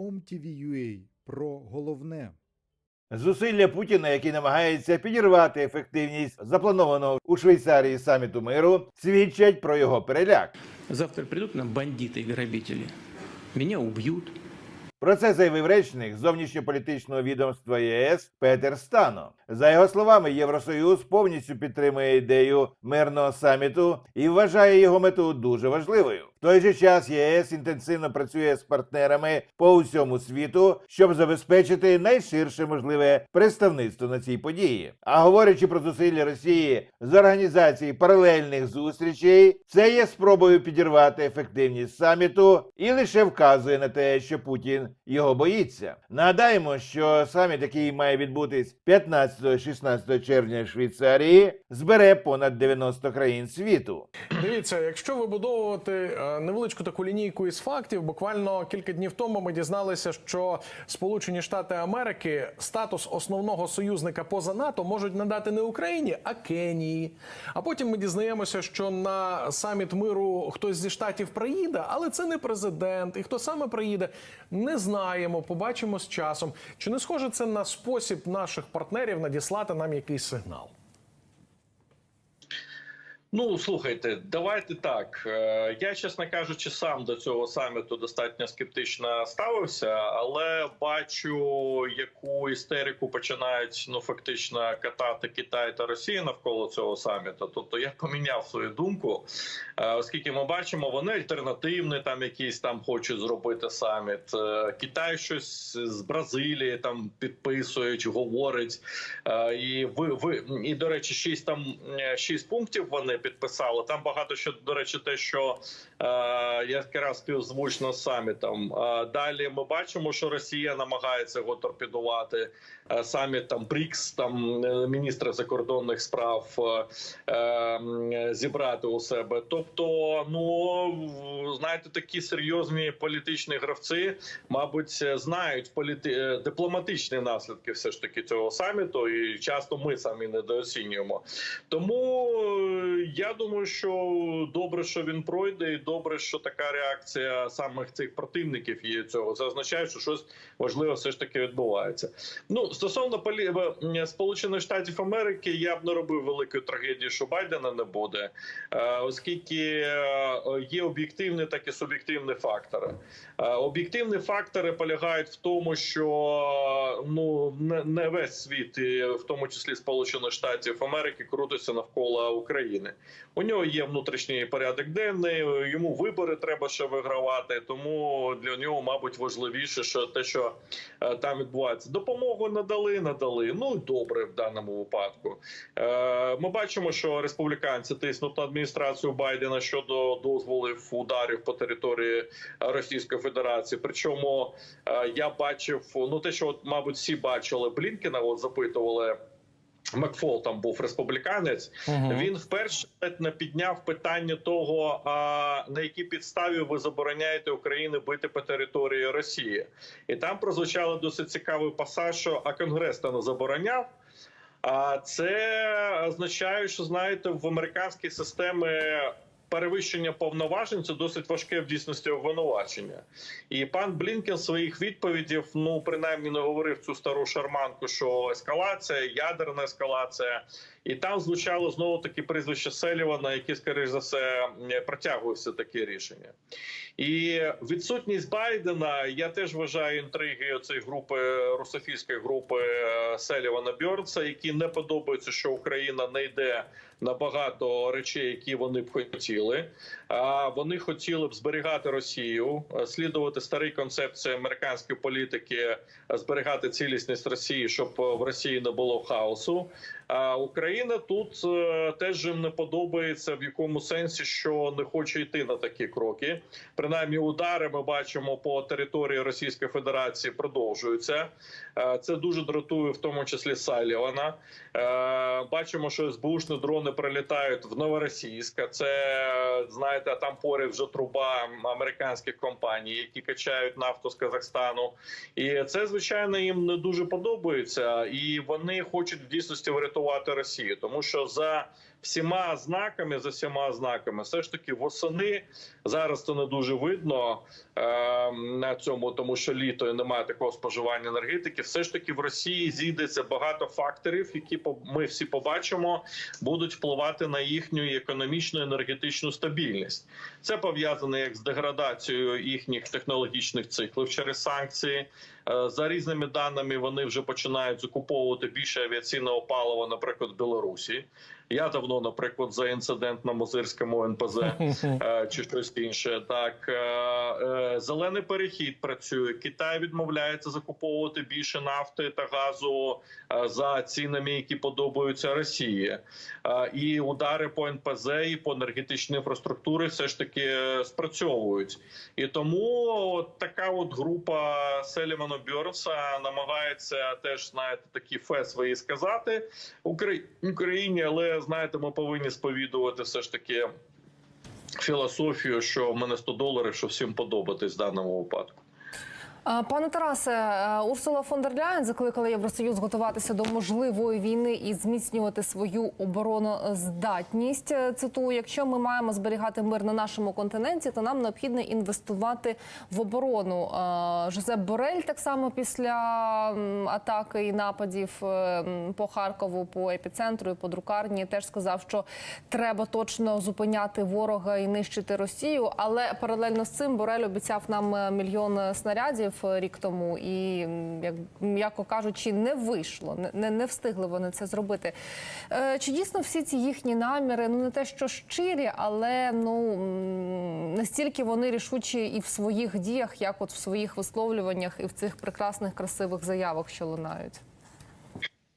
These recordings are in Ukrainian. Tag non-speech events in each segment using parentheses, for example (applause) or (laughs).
OMTV.ua про головне. Зусилля Путіна, який намагається підірвати ефективність запланованого у Швейцарії саміту миру, свідчать про його переляк. Завтра прийдуть нам бандити і грабителі. Меня убьют. Про це заявив речник зовнішньополітичного відомства ЄС Петер Стано. За його словами, Євросоюз повністю підтримує ідею мирного саміту і вважає його мету дуже важливою. В той же час ЄС інтенсивно працює з партнерами по усьому світу, щоб забезпечити найширше можливе представництво на цій події. А говорячи про зусилля Росії з організації паралельних зустрічей, це є спробою підірвати ефективність саміту і лише вказує на те, що Путін його боїться. Нагадаємо, що саміт, який має відбутись 15-16 червня в Швейцарії, збере понад 90 країн світу. Дивіться, якщо вибудовувати е, невеличку таку лінійку із фактів, буквально кілька днів тому ми дізналися, що Сполучені Штати Америки статус основного союзника поза НАТО можуть надати не Україні, а Кенії. А потім ми дізнаємося, що на саміт миру хтось зі штатів приїде, але це не президент. І хто саме приїде, не знаємо. Побачимо з часом. Чи не схоже це на спосіб наших партнерів надіслати нам якийсь сигнал? Ну слухайте, давайте так. Е, Я, чесно кажучи, сам до цього саміту достатньо скептично ставився, але бачу, яку істерику починають ну фактично катати Китай та Росія навколо цього саміту. Тобто я поміняв свою думку, е, оскільки ми бачимо, вони альтернативний там якийсь там хочуть зробити саміт. Е, Китай щось з Бразилії там підписують, говорить. І ви ви і до речі, шість там шість пунктів вони підписали. Там багато що до речі, те, що е, якраз співзвучно з самітом. Е, далі ми бачимо, що Росія намагається його торпедувати. Е, саміт там БРІКС, там е, міністра закордонних справ е, зібрати у себе. Тобто, ну знаєте, такі серйозні політичні гравці, мабуть, знають політи... е, дипломатичні наслідки все ж таки цього саміту, і часто ми самі недооцінюємо. Тому я думаю, що добре, що він пройде, і добре, що така реакція самих цих противників є цього. Це означає, що щось важливе все ж таки відбувається. Ну стосовно полі... е, Сполучених Штатів Америки, я б не робив великої трагедії, що Байдена не буде, е, оскільки е, є об'єктивні, так і суб'єктивні фактори. Е, Об'єктивні фактори полягають в тому, що ну не, весь світ, в тому числі Сполучених Штатів Америки, крутиться навколо України. У нього є внутрішній порядок денний. Йому вибори треба ще вигравати. Тому для нього, мабуть, важливіше, що те, що е, там відбувається, допомогу надали, надали. Ну і добре в даному випадку. Е, Ми бачимо, що республіканці тиснуть на адміністрацію Байдена щодо дозволів ударів по території Російської Федерації. Причому е, я бачив ну те, що от, мабуть, всі бачили Блінкена, от запитували. Макфол там був республіканець. Він вперше не підняв питання того, а на якій підставі ви забороняєте Україні бити по території Росії, і там прозвучало досить цікавий пасаж, що а Конгрес та не забороняв. А це означає, що знаєте, в американській системі перевищення повноважень це досить важке в дійсності обвинувачення. І пан Блінкен своїх відповідів, ну принаймні не говорив цю стару шарманку, що ескалація, ядерна ескалація, і там звучало знову таки прізвище Селівана, який, скоріш за все, протягує все таке рішення. І відсутність Байдена я теж вважаю інтриги цієї групи русофільської групи е, Селівана Бьорнса, які не подобаються, що Україна не йде на багато речей, які вони б хотіли. А вони хотіли б зберігати Росію, е, слідувати старій концепції американської політики, е, зберігати цілісність Росії, щоб е, в Росії не було хаосу. А Україна тут е, теж їм не подобається в якому сенсі, що не хоче йти на такі кроки. Принаймні, удари ми бачимо по території Російської Федерації продовжуються. Е, Це дуже дратує, в тому числі Салівана. Е, Бачимо, що СБУшні дрони прилітають в Новоросійськ. Це знаєте, там поряд вже труба американських компаній, які качають нафту з Казахстану. І це звичайно їм не дуже подобається, і вони хочуть в дійсності врятувати саботувати Росію, тому що за всіма знаками, за всіма знаками, все ж таки восени зараз це не дуже видно е, на цьому, тому що літо і немає такого споживання енергетики. Все ж таки в Росії зійдеться багато факторів, які ми всі побачимо, будуть впливати на їхню економічну енергетичну стабільність. Це пов'язано як з деградацією їхніх технологічних циклів через санкції. Е, За різними даними вони вже починають закуповувати більше авіаційного палива, наприклад, Білорусі. Я давно, наприклад, за інцидент на Мозирському НПЗ (laughs) е, чи щось інше. Так е, е, зелений перехід працює. Китай відмовляється закуповувати більше нафти та газу за цінами, які подобаються Росії. І удари по НПЗ і по енергетичній інфраструктурі все ж таки спрацьовують. І тому от така от група Селімана Бьорнса намагається теж знаєте такі фе свої сказати Украї- Україні, але знаєте, ми повинні сповідувати все ж таки філософію, що в мене 100 доларів, що всім подобатись в даному випадку. Пане Тарасе, е, Урсула фон дер Ляєн закликала Євросоюз готуватися до можливої війни і зміцнювати свою обороноздатність. Е, Цитую, якщо ми маємо зберігати мир на нашому континенті, то нам необхідно інвестувати в оборону. Е, Жозеп Борель так само після атаки і нападів по Харкову, по епіцентру і по друкарні теж сказав, що треба точно зупиняти ворога і нищити Росію. Але паралельно з цим Борель обіцяв нам мільйон снарядів рік тому, і як м'яко кажучи, не вийшло, не- не, встигли вони це зробити. Е, Чи дійсно всі ці їхні наміри, ну не те, що щирі, але ну настільки вони рішучі і в своїх діях, як от в своїх висловлюваннях, і в цих прекрасних красивих заявах, що лунають.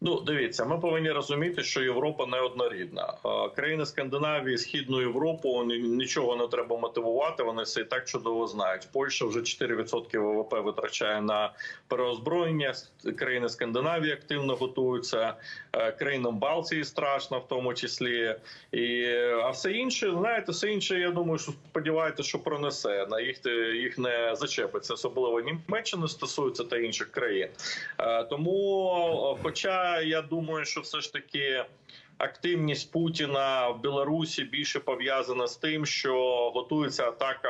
Ну, дивіться, ми повинні розуміти, що Європа не однорідна. Е, Країни Скандинавії, Східну Європу нічого не треба мотивувати. Вони це і так чудово знають. Польща вже 4% ВВП витрачає на переозброєння. Країни Скандинавії активно готуються. Е, Країнам Балтії страшно, в тому числі. І а все інше, знаєте, все інше. Я думаю, що сподіваєтеся, що пронесе на їх їх не зачепиться. Особливо Німеччини стосується та інших країн. Е, Тому, е, хоча я думаю, що все ж таки. Активність Путіна в Білорусі більше пов'язана з тим, що готується атака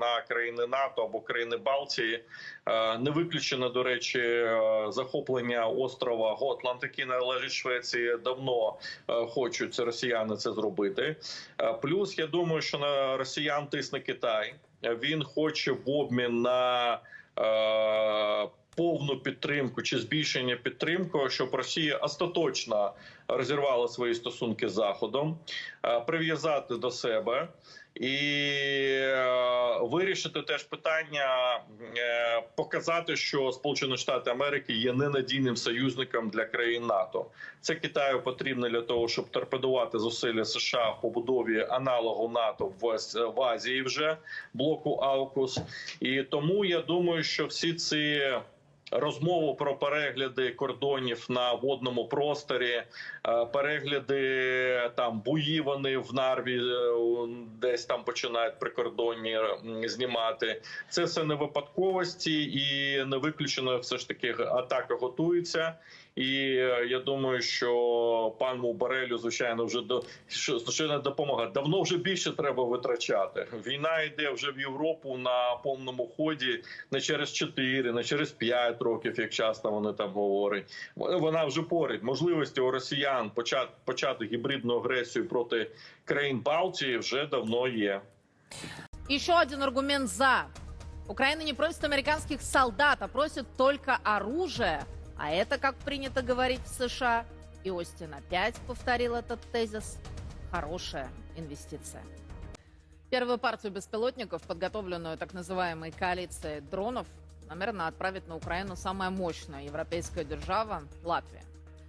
на країни НАТО або країни Балтії. Е, Не виключено, до речі, е, захоплення острова Готланд, який належить Швеції. Давно е, хочуть росіяни це зробити. Плюс я думаю, що на росіян тисне Китай. Він хоче в обмін на повну підтримку чи збільшення підтримки, щоб Росія остаточно розірвала свої стосунки з Заходом, е, прив'язати до себе. І е, вирішити теж питання, е, показати, що Сполучені Штати Америки є ненадійним союзником для країн НАТО. Це Китаю потрібно для того, щоб торпедувати зусилля США в побудові аналогу НАТО в, Азії вже блоку Аукус. І тому я думаю, що всі ці. Розмову про перегляди кордонів на водному просторі, е, перегляди там бої вони в Нарві е, десь там починають прикордонні м, знімати. Це все не випадковості і не виключено. Все ж таки атака готується. І е, я думаю, що пану Барелю, звичайно, вже до що звичайно допомога. Давно вже більше треба витрачати. Війна йде вже в Європу на повному ході не через 4, не через 5 років, як часто вони там говорять. Вона вже поряд. Можливості у росіян почати почати гібридну агресію проти країн Балтії вже давно є. Еще один аргумент за. Украина не просит американских солдат, а просит только оружие. А это, как принято говорить в США, и Остин опять повторил этот тезис, хорошая инвестиция. Первую партию беспилотников, подготовленную так называемой коалицией дронов, намерена отправить на Украину самая мощная европейская держава – Латвия.